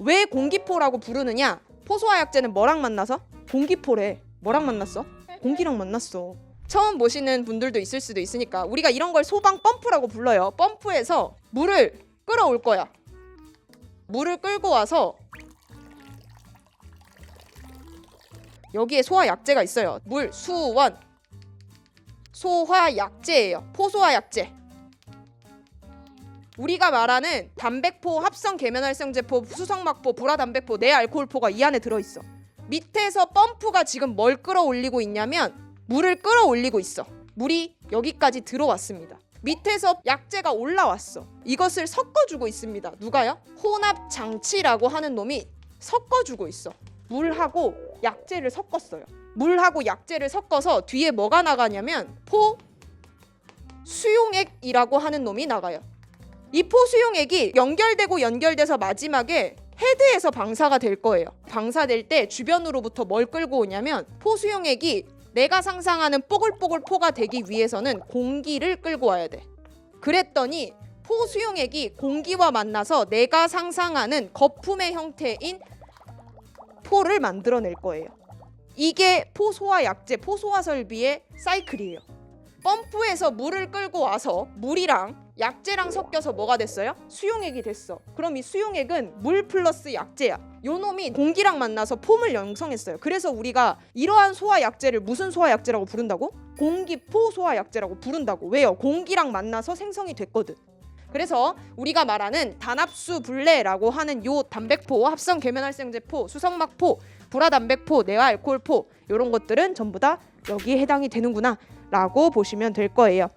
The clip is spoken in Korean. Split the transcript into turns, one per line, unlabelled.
왜 공기포라고 부르느냐? 포소화약제는 뭐랑 만나서? 공기포래. 뭐랑 만났어? 공기랑 만났어. 처음 보시는 분들도 있을 수도 있으니까 우리가 이런 걸 소방 펌프라고 불러요. 펌프에서 물을 끌어올 거야. 물을 끌고 와서 여기에 소화약제가 있어요. 물, 수원. 소화약제예요. 포소화약제. 우리가 말하는 담백포, 합성 계면활성제포, 수성막포, 불화담백포, 내알코올포가 이 안에 들어 있어. 밑에서 펌프가 지금 뭘 끌어올리고 있냐면 물을 끌어올리고 있어. 물이 여기까지 들어왔습니다. 밑에서 약재가 올라왔어. 이것을 섞어주고 있습니다. 누가요? 혼합 장치라고 하는 놈이 섞어주고 있어. 물하고 약재를 섞었어요. 물하고 약재를 섞어서 뒤에 뭐가 나가냐면 포 수용액이라고 하는 놈이 나가요. 이 포수용액이 연결되고 연결돼서 마지막에 헤드에서 방사가 될 거예요. 방사될 때 주변으로부터 뭘 끌고 오냐면 포수용액이 내가 상상하는 뽀글뽀글 포가 되기 위해서는 공기를 끌고 와야 돼. 그랬더니 포수용액이 공기와 만나서 내가 상상하는 거품의 형태인 포를 만들어낼 거예요. 이게 포소화 약제, 포소화 설비의 사이클이에요. 펌프에서 물을 끌고 와서 물이랑 약재랑 섞여서 뭐가 됐어요? 수용액이 됐어. 그럼 이 수용액은 물 플러스 약재야. 요 놈이 공기랑 만나서 폼을 형성했어요. 그래서 우리가 이러한 소화 약재를 무슨 소화 약재라고 부른다고? 공기포 소화 약재라고 부른다고. 왜요? 공기랑 만나서 생성이 됐거든. 그래서 우리가 말하는 단합수 분래라고 하는 요 담백포, 합성 계면활성제포, 수성막포, 불화담백포, 내화알코올포 이런 것들은 전부 다 여기에 해당이 되는구나라고 보시면 될 거예요.